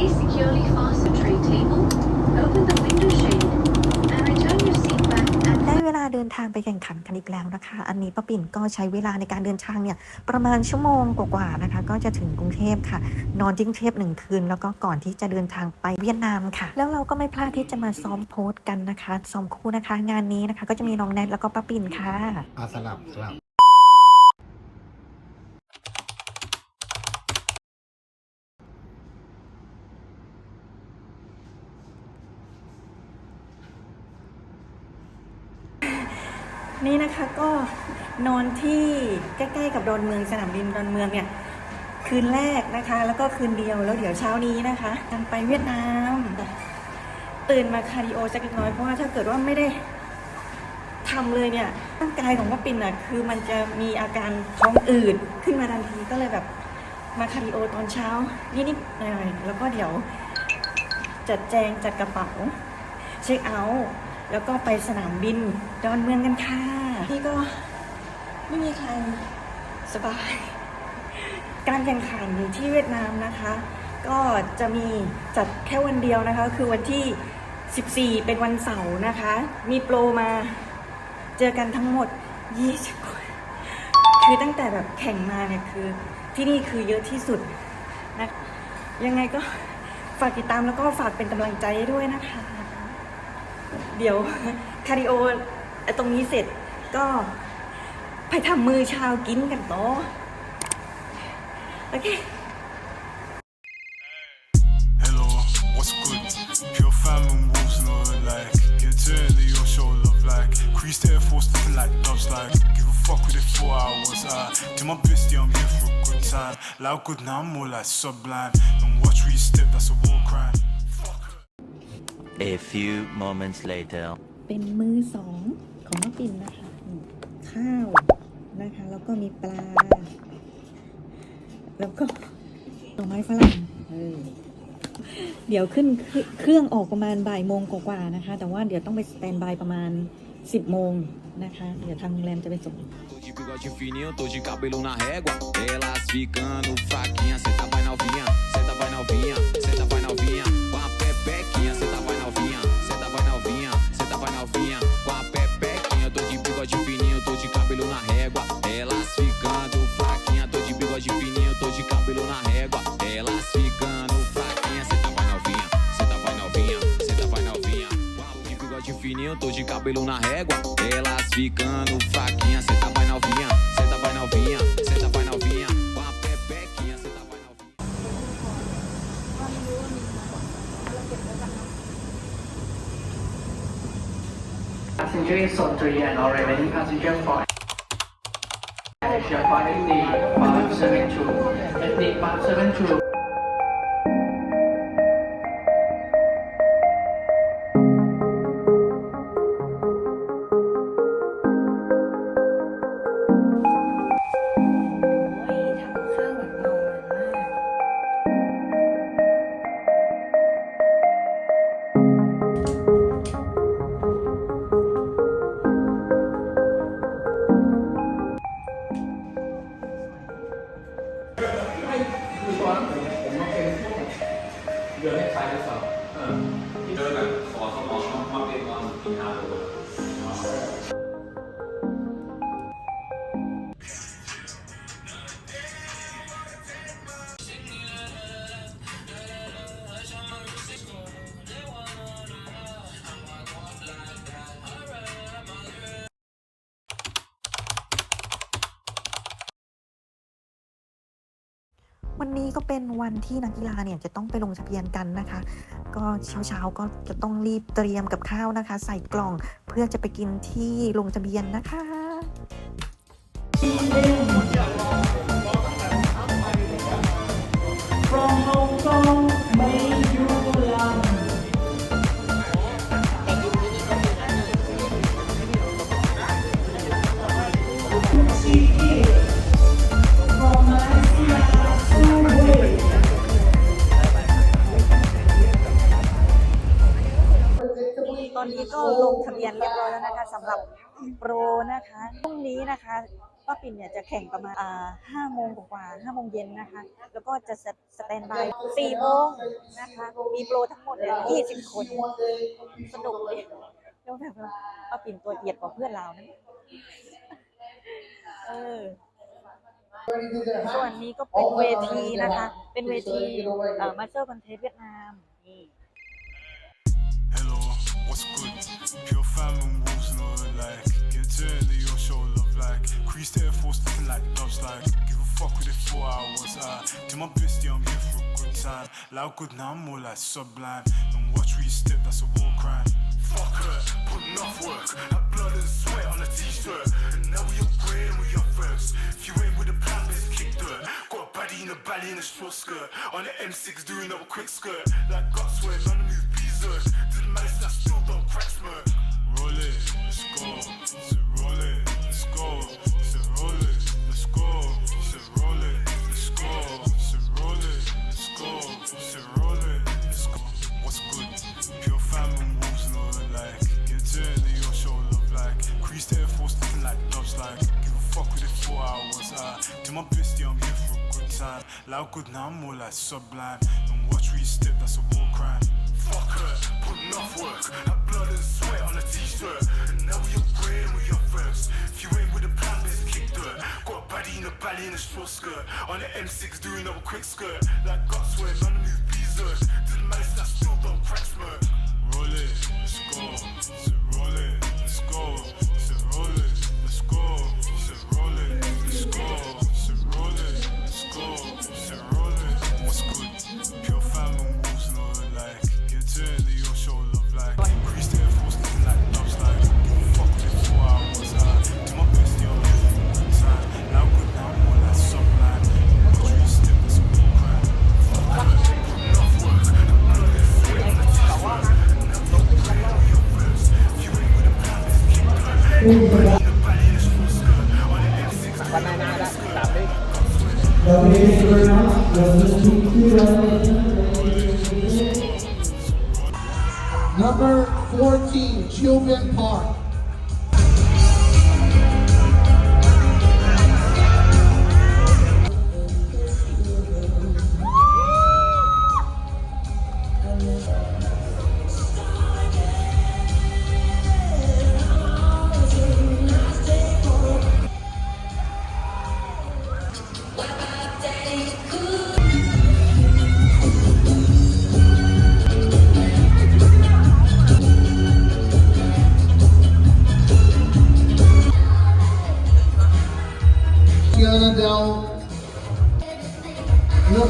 Please securely fasten tray table, open the window shade, and return your seat back at ได้เวลาเดินทางไปแข่งขันกันอีกแล้วนะคะ อันนี้ป้าปิ่นก็ใช้เวลาในการเดินทางเนี่ยประมาณชั่วโมงกว่าๆนะคะ ก็จะถึงกรุงเทพค่ะ นอนที่กรุงเทพหนึ่งคืน แล้วก็ก่อนที่จะเดินทางไปเวียดนามค่ะ แล้วเราก็ไม่พลาดที่จะมาซ้อมโพสต์กันนะคะ ซ้อมคู่นะคะ งานนี้นะคะ ก็จะมีน้องแนทแล้วก็ป้าปิ่นค่ะ อาสลับสลับ นี่นะคะก็นอนที่ใกล้ๆกับดอนเมืองสนามบินดอนเมืองเนี่ยคืนแรกนะคะ แล้วก็คืนเดียวแล้วเดี๋ยวเช้านี้นะคะกันไปเวียดนาม ตื่นมาคาร์ดิโอสักเล็กน้อยเพราะว่าถ้าเกิดว่าไม่ได้ทำเลยเนี่ยร่างกายของป้าปิ่นอะคือมันจะมีอาการท้องอืดขึ้นมาทันทีก็เลยแบบมาคาร์ดิโอตอนเช้านิดๆหน่อยๆแล้วก็เดี๋ยวจัดแจงจัดกระเป๋าเช็คเอาท์ แล้วก็ไปสนามบินดอนเมืองกันค่ะ นี่ก็ไม่มีใครสบาย การแข่งขันที่เวียดนามนะคะ ก็จะมีจัดแค่วันเดียวนะคะ คือวันที่ 14 เป็นวันเสาร์นะคะ มีโปรมาเจอกันทั้งหมด 20คนคือตั้งแต่แบบแข่งมาเนี่ยคือที่นี่คือเยอะที่สุดนะยังไงก็ฝากติดตามแล้วก็ฝากเป็นกำลังใจด้วยนะคะ เดี๋ยวคาริโอตรงนี้เสร็จก็ไปทำมือชาวกินกันต่อโอเค Hello, what's good? Pure fam and wolves no like. Get to it, they all show love like. Creased Air Force looking like doves like. Give a fuck with it four hours. I do my best, yeah, I'm here for a good time. Loud good now, I'm more like sublime. And watch where you step, that's a war crime. A few moments later. เป็นมือสองของน้องปิ่นนะคะข้าวนะคะ แล้วก็มีปลา แล้วก็หน่อไม้ฝรั่งเออเดี๋ยวขึ้นเครื่องออกประมาณบ่ายโมงกว่าๆนะคะ แต่ว่าเดี๋ยวต้องไปสแตนบายประมาณ 10 โมงนะคะ เดี๋ยวทางโรงแรมจะไปส่ง tô de cabelo na régua. Elas ficando fraquinha, senta tá vai novinha, senta tá vai novinha, senta tá vai novinha. com Uma pepequinha, senta vai novinha. Passenger insult to you and already passenger 5. Passenger 5 FD 572, FD 572. วันนี้ก็ วันนี้ก็เป็นวันที่นักกีฬาเนี่ยจะต้องไปลงทะเบียนกันนะคะ ก็เช้าๆก็จะต้องรีบเตรียมกับข้าวนะคะ ใส่กล่องเพื่อจะไปกินที่ลงทะเบียนนะคะ นะเบียนเรียบร้อยแล้วนะคะพรุ่งนี้นะคะป้าปิ่นเนี่ยจะแข่งประมาณอ่าห้าโมงกว่าห้าโมงเย็นนะคะ แล้วก็จะสแตนบายสี่โมงนะคะ มีโปรทั้งหมดเนี่ยยี่สิบคน สนุกเลยแล้วแบบป้าปิ่นตัวเอียดกว่าเพื่อนเรานะเออส่วนนี้ก็เป็นเวทีนะคะ เป็นเวทีมาสเตอร์คอนเทสเวียดนามนี่ Hello, what's good? My best, yeah, I'm here for a good time. Loud good now, I'm more like sublime. And watch where you step, that's a war crime. Fuck her, put enough work. Had blood and sweat on a t-shirt. And now we upgrade we up first. If you ain't with the plan, let's kick dirt. Got a baddie in a belly in a short skirt. On the M6 doing up a quick skirt. Like guts where none of move berserk. Did the malice, I still don't crack smirk. Do my best, yeah, I'm here for a good time. Loud good now, I'm more like sublime. And watch where you step, that's a war crime. Fuck her, put enough work. Had blood and sweat on a t-shirt. And now we upgrade and we up first. If you ain't with the plan, let's kick dirt. Got a body in a belly in a short skirt. On the M6 doing up a quick skirt. Like guts where none of move berserk. Did the malice, I still don't crack smirk.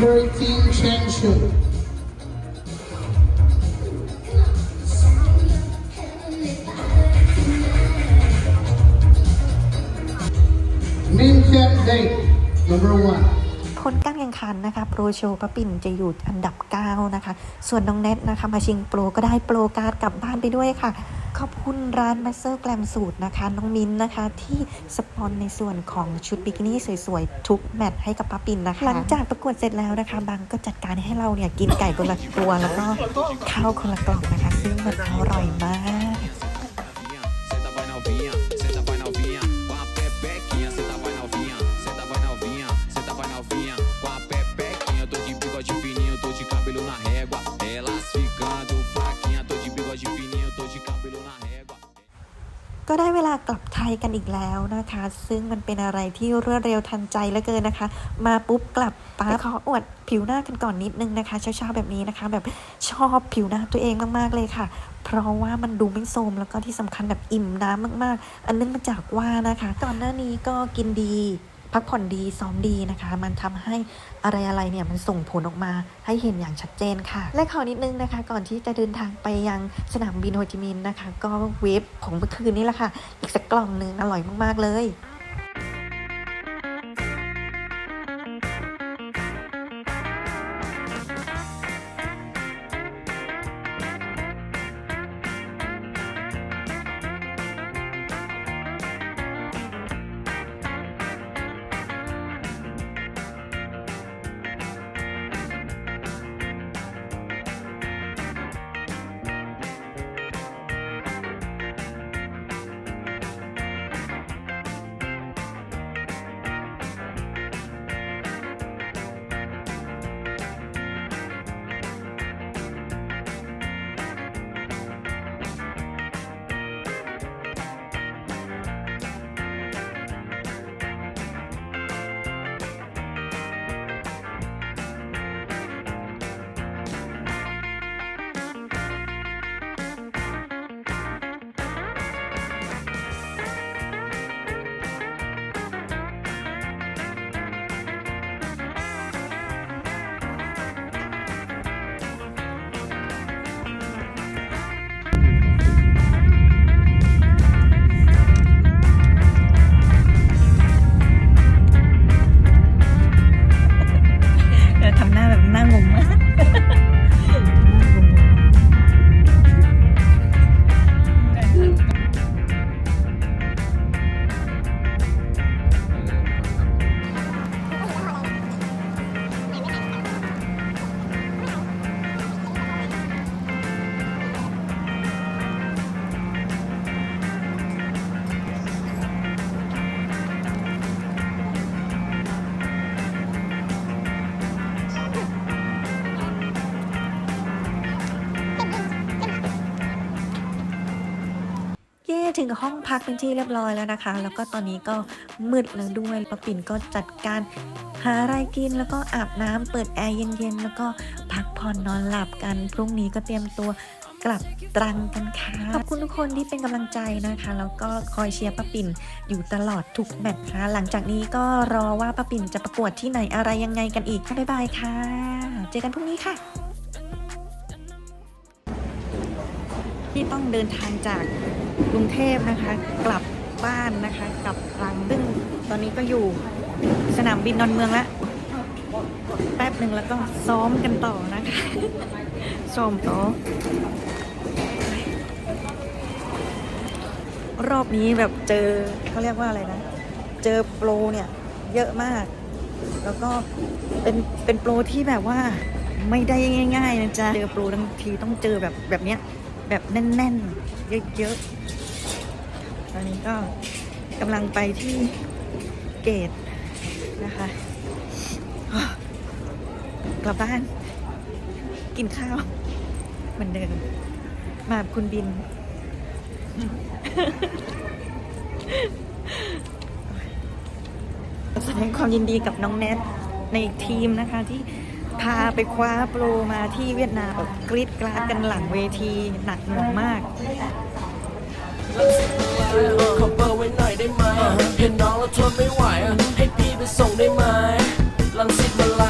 Number 18, Cheng Shu. Min Ken Date, number one. คนการแข่งขันนะคะโปรโชว์ป้าปิ่นจะอยู่อันดับ 9 นะคะ ส่วนน้องเน็ตนะคะ มาชิงโปรก็ได้โปรการ์ดกลับบ้านไปด้วยค่ะ ขอบคุณร้านมาสเตอร์แกลมสูตรนะคะ น้องมิ้นนะคะ ที่สปอนในส่วนของชุดบิกินี่สวยๆ ทุกแมทให้กับป้าปิ่นนะคะ หลังจากประกวดเสร็จแล้วนะคะ บางก็จัดการให้เราเนี่ย กินไก่คนละตัว แล้วก็ข้าวคนละกล่องนะคะ ซึ่งมันอร่อยมาก ก็ได้เวลากลับไทยกันอีกแล้วนะคะ ซึ่งมันเป็นอะไรที่รวดเร็วทันใจเหลือเกินนะคะ มาปุ๊บกลับป้าขออวดผิวหน้ากันก่อนนิดนึงนะคะเช้าๆแบบนี้นะคะ แบบชอบผิวหน้าตัวเองมากๆเลยค่ะ เพราะว่ามันดูไม่โทรมแล้วก็ที่สำคัญแบบอิ่มน้ำมาก ๆ อันเนื่องมาจากว่านะคะ ก่อนหน้านี้ก็กินดี พักผ่อนดีซ้อมดีนะคะ มันทำให้อะไรอะไรเนี่ยมันส่งผลออกมาให้เห็นอย่างชัดเจนค่ะ และขอนิดนึงนะคะ ก่อนที่จะเดินทางไปยังสนามบินโฮจิมินห์นะคะ ก็เวฟของเมื่อคืนนี้แหละค่ะ อีกสักกล่องหนึงอร่อยมากๆเลย ถึงห้องพักเป็นที่เรียบร้อยแล้วนะคะ แล้วก็ตอนนี้ก็มืดแล้วด้วยป้าปิ่นก็จัดการหาอะไรกินแล้วก็อาบน้ำเปิดแอร์เย็นๆ แล้วก็พักผ่อนนอนหลับกัน พรุ่งนี้ก็เตรียมตัวกลับตรังกันค่ะ ขอบคุณทุกคนที่เป็นกำลังใจนะคะ แล้วก็คอยเชียร์ป้าปิ่นอยู่ตลอดทุกแมตช์ค่ะ หลังจากนี้ก็รอว่าป้าปิ่นจะประกวดที่ไหนอะไรยังไงกันอีก บ๊ายบายค่ะ เจอกันพรุ่งนี้ค่ะ ที่ต้องเดินทางจากกรุงเทพนะคะ กลับบ้านนะคะกลับรังซึ่งตอนนี้ก็อยู่สนามบินดอนเมืองล้วแป๊บหนึ่งแล้วก็ซ้อมกันต่อนะคะซ้อมต่อ รอบนี้แบบเจอเขาเรียกว่าอะไรนะ เจอโปรเนี่ยเยอะมาก แล้วก็เป็นเป็นโปรที่แบบว่าไม่ได้ง่าย ๆ นะจ๊ะ เจอโปรทั้งทีต้องเจอแบบแบบเนี้ย แบบแน่นๆ เยอะๆ ตอนนี้ก็กำลังไปที่เกตนะคะกลับบ้าน กินข้าวเหมือนเดิมมากับคุณบิน แสดงความยินดีกับน้องแนทในทีมนะคะที่ พาไปคว้าโปรมาที่เวียดนามแบบกรีดกราดกันหลังเวทีหนักหน่วงมากขอเบอร์ไว้หน่อยได้ไหมเห็นน้องแล้วทนไม่ไหวให้พี่ไปส่งได้ไหมลังสิตมาลา